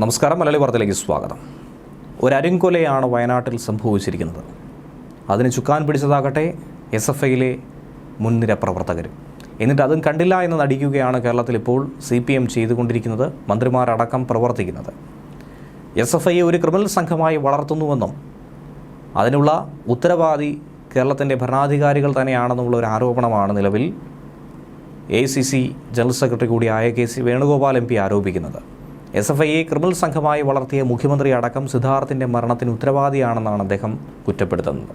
നമസ്കാരം മലയാളി വാർത്തയിലേക്ക് സ്വാഗതം. ഒരു അരിങ്കൊലയാണ് വയനാട്ടിൽ സംഭവിച്ചിരിക്കുന്നത്. അതിന് ചുക്കാൻ പിടിച്ചതാകട്ടെ എസ് എഫ് ഐയിലെ മുൻനിര പ്രവർത്തകർ. എന്നിട്ട് അതും കണ്ടില്ല എന്ന് നടിക്കുകയാണ് കേരളത്തിൽ ഇപ്പോൾ സി പി എം ചെയ്തുകൊണ്ടിരിക്കുന്നത് മന്ത്രിമാരടക്കം പ്രവർത്തിക്കുന്നത്. എസ് എഫ് ഐയെ ഒരു ക്രിമിനൽ സംഘമായി വളർത്തുന്നുവെന്നും അതിനുള്ള ഉത്തരവാദി കേരളത്തിന്റെ ഭരണാധികാരികൾ തന്നെയാണെന്നുള്ള ഒരു ആരോപണമാണ് നിലവിൽ A C C general secretary കൂടിയായ K C Venugopal M P ആരോപിക്കുന്നത്. എസ് എഫ് ഐയെ ക്രിമിനൽ സംഘമായി വളർത്തിയ മുഖ്യമന്ത്രി അടക്കം സിദ്ധാർത്ഥിന്റെ മരണത്തിന് ഉത്തരവാദിയാണെന്നാണ് അദ്ദേഹം കുറ്റപ്പെടുത്തുന്നത്.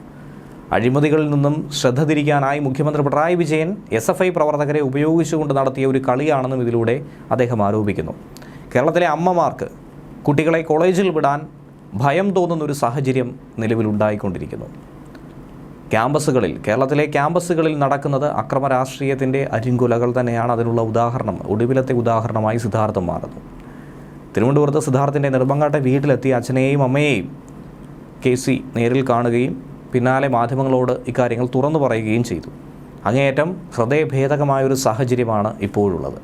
അഴിമതികളിൽ നിന്നും ശ്രദ്ധ തിരിക്കാനായി മുഖ്യമന്ത്രി Pinarayi Vijayan S F I പ്രവർത്തകരെ ഉപയോഗിച്ചുകൊണ്ട് നടത്തിയ ഒരു കളിയാണെന്നും ഇതിലൂടെ അദ്ദേഹം ആരോപിക്കുന്നു. കേരളത്തിലെ അമ്മമാർക്ക് കുട്ടികളെ കോളേജിൽ വിടാൻ ഭയം തോന്നുന്ന ഒരു സാഹചര്യം നിലവിലുണ്ടായിക്കൊണ്ടിരിക്കുന്നു ക്യാമ്പസുകളിൽ കേരളത്തിലെ ക്യാമ്പസുകളിൽ നടക്കുന്നത് അക്രമ രാഷ്ട്രീയത്തിന്റെ അരിങ്കുലകൾ തന്നെയാണ്. അതിനുള്ള ഉദാഹരണം ഒടുവിലത്തെ ഉദാഹരണമായി സിദ്ധാർത്ഥം മാറുന്നു. തിരുവനന്തപുരത്ത് സിദ്ധാർത്ഥിന്റെ നെടുമ്പങ്ങാട്ടെ വീട്ടിലെത്തിയ അച്ഛനെയും അമ്മയെയും കെ സി നേരിൽ കാണുകയും പിന്നാലെ മാധ്യമങ്ങളോട് ഇക്കാര്യങ്ങൾ തുറന്നു പറയുകയും ചെയ്തു. അങ്ങേയറ്റം ഹൃദയഭേദകമായൊരു സാഹചര്യമാണ് ഇപ്പോഴുള്ളത്.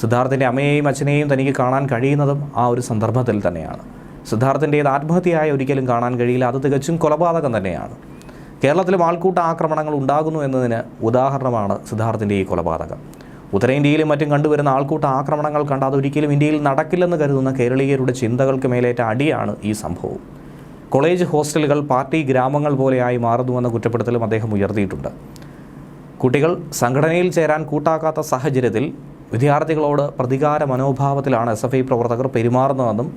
സിദ്ധാർത്ഥിന്റെ അമ്മയെയും അച്ഛനെയും തനിക്ക് കാണാൻ കഴിയുന്നതും ആ ഒരു സന്ദർഭത്തിൽ തന്നെയാണ്. സിദ്ധാർത്ഥിന്റേത് ആത്മഹത്യയായ ഒരിക്കലും കാണാൻ കഴിയില്ല അത് തികച്ചും കൊലപാതകം തന്നെയാണ്. കേരളത്തിലും ആൾക്കൂട്ട ആക്രമണങ്ങൾ ഉണ്ടാകുന്നു എന്നതിന് ഉദാഹരണമാണ് സിദ്ധാർത്ഥിന്റെ ഈ കൊലപാതകം. ഉത്തരേന്ത്യയിലും മറ്റും കണ്ടുവരുന്ന ആൾക്കൂട്ട ആക്രമണങ്ങൾ കണ്ട് അതൊരിക്കലും ഇന്ത്യയിൽ നടക്കില്ലെന്ന് കരുതുന്ന കേരളീയരുടെ ചിന്തകൾക്ക് മേലേറ്റ അടിയാണ് ഈ സംഭവം. കോളേജ് ഹോസ്റ്റലുകൾ പാർട്ടി ഗ്രാമങ്ങൾ പോലെയായി മാറുന്നുവെന്ന കുറ്റപ്പെടുത്തലും അദ്ദേഹം ഉയർത്തിയിട്ടുണ്ട്. കുട്ടികൾ സംഘടനയിൽ ചേരാൻ കൂട്ടാക്കാത്ത സാഹചര്യത്തിൽ വിദ്യാർത്ഥികളോട് പ്രതികാര മനോഭാവത്തിലാണ് എസ് എഫ് ഐ പ്രവർത്തകർ പെരുമാറുന്നതെന്നും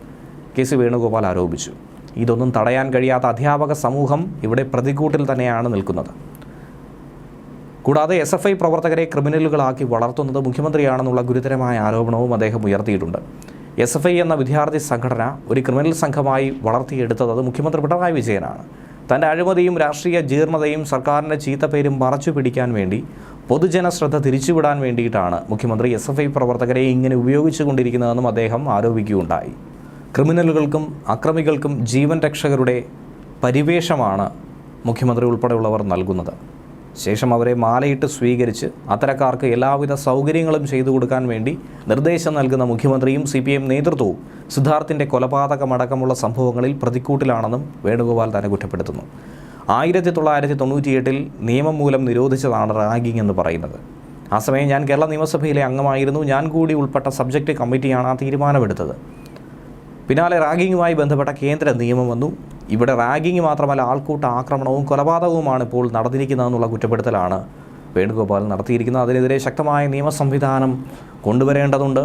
കെ സി വേണുഗോപാൽ ആരോപിച്ചു. ഇതൊന്നും തടയാൻ കഴിയാത്ത അധ്യാപക സമൂഹം ഇവിടെ പ്രതികൂട്ടിൽ തന്നെയാണ് നിൽക്കുന്നത്. കൂടാതെ എസ് എഫ് ഐ പ്രവർത്തകരെ ക്രിമിനലുകളാക്കി വളർത്തുന്നത് മുഖ്യമന്ത്രിയാണെന്നുള്ള ഗുരുതരമായ ആരോപണവും അദ്ദേഹം ഉയർത്തിയിട്ടുണ്ട്. എസ് എഫ് ഐ എന്ന വിദ്യാർത്ഥി സംഘടന ഒരു ക്രിമിനൽ സംഘമായി വളർത്തിയെടുത്തത് മുഖ്യമന്ത്രി പിണറായി വിജയനാണ്. തന്റെ അഴിമതിയും രാഷ്ട്രീയ ജീർണതയും സർക്കാരിന്റെ ചീത്തപ്പേരും മറച്ചു പിടിക്കാൻ വേണ്ടി പൊതുജന ശ്രദ്ധ തിരിച്ചുവിടാൻ വേണ്ടിയിട്ടാണ് മുഖ്യമന്ത്രി എസ് എഫ് ഐ പ്രവർത്തകരെ ഇങ്ങനെ ഉപയോഗിച്ചുകൊണ്ടിരിക്കുന്നതെന്നും അദ്ദേഹം ആരോപിക്കുകയുണ്ടായി. ക്രിമിനലുകൾക്കും അക്രമികൾക്കും ജീവൻ രക്ഷകരുടെ പരിവേഷമാണ് മുഖ്യമന്ത്രി ഉൾപ്പെടെയുള്ളവർ നൽകുന്നത്. ശേഷം അവരെ മാലയിട്ട് സ്വീകരിച്ച് അത്തരക്കാർക്ക് എല്ലാവിധ സൗകര്യങ്ങളും ചെയ്തു കൊടുക്കാൻ വേണ്ടി നിർദ്ദേശം നൽകുന്ന മുഖ്യമന്ത്രിയും സി പി എം നേതൃത്വവും സിദ്ധാർത്ഥിന്റെ കൊലപാതകമടക്കമുള്ള സംഭവങ്ങളിൽ പ്രതിക്കൂട്ടിലാണെന്നും വേണുഗോപാൽ തന്നെ കുറ്റപ്പെടുത്തുന്നു. ആയിരത്തി തൊള്ളായിരത്തി തൊണ്ണൂറ്റിയെട്ടിൽ നിയമം മൂലം നിരോധിച്ചതാണ് റാഗിംഗ് എന്ന് പറയുന്നത്. ആ സമയം ഞാൻ കേരള നിയമസഭയിലെ അംഗമായിരുന്നു. ഞാൻ കൂടി ഉൾപ്പെട്ട സബ്ജക്റ്റ് കമ്മിറ്റിയാണ് ആ തീരുമാനമെടുത്തത്. പിന്നാലെ റാഗിങ്ങുമായി ബന്ധപ്പെട്ട കേന്ദ്ര നിയമം വന്നു. ഇവിടെ റാഗിങ് മാത്രമല്ല ആൾക്കൂട്ട ആക്രമണവും കൊലപാതകവുമാണ് ഇപ്പോൾ നടന്നിരിക്കുന്നതെന്നുള്ള കുറ്റപ്പെടുത്തലാണ് വേണുഗോപാൽ നടത്തിയിരിക്കുന്നത്. അതിനെതിരെ ശക്തമായ നിയമ സംവിധാനം കൊണ്ടുവരേണ്ടതുണ്ട്.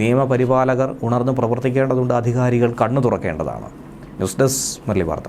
നിയമപരിപാലകർ ഉണർന്ന് പ്രവർത്തിക്കേണ്ടതുണ്ട്. അധികാരികൾ കണ്ണു തുറക്കേണ്ടതാണ് ന്യൂസ് ഡെസ്ക് മുരളി വാർത്ത.